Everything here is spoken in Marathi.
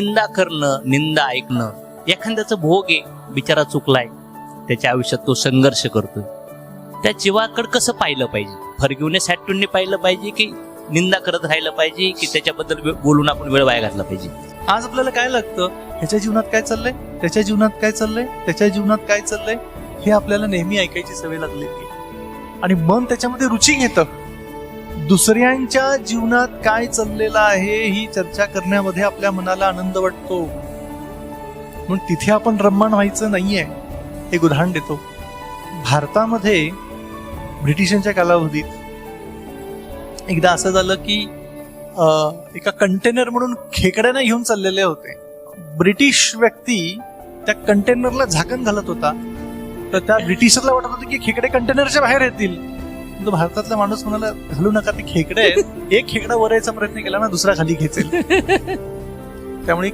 निंदा करणं निंदा ऐकणं एखाद्याचं भोग आहे बिचारा चुकलाय त्याच्या आयुष्यात तो संघर्ष करतोय. त्या जीवाकडे कसं पाहिलं पाहिजे? फरगिवने सॅटूनने पाहिलं पाहिजे की निंदा करत राहिलं पाहिजे की त्याच्याबद्दल बोलून आपण वेळ वाया घातला पाहिजे? आज आपल्याला काय लागतं? ह्याच्या जीवनात काय चाललंय? त्याच्या जीवनात काय चाललंय? त्याच्या जीवनात काय चाललंय? हे आपल्याला नेहमी ऐकायची सवय लागलेली आणि मन त्याच्यामध्ये रुची घेतं. दुसऱ्यांच्या जीवनात काय चाललेलं आहे ही चर्चा करण्यामध्ये आपल्या मनाला आनंद वाटतो. म्हणून तिथे आपण रम्मान व्हायचं नाहीये एक उदाहरण देतो. भारतामध्ये ब्रिटिशांच्या कालावधीत एकदा असं झालं की एका कंटेनर म्हणून खेकड्यांना घेऊन चाललेले होते. ब्रिटिश व्यक्ती त्या कंटेनरला झाकण घालत होता. तर त्या ब्रिटिशरला वाटत होतं की खेकडे कंटेनरच्या बाहेर येतील. तो भारतातला माणूस म्हणाला घालू नका ते खेकडे एक खेकडा वर यायचा प्रयत्न केला ना दुसरा खाली खेचेल. त्यामुळे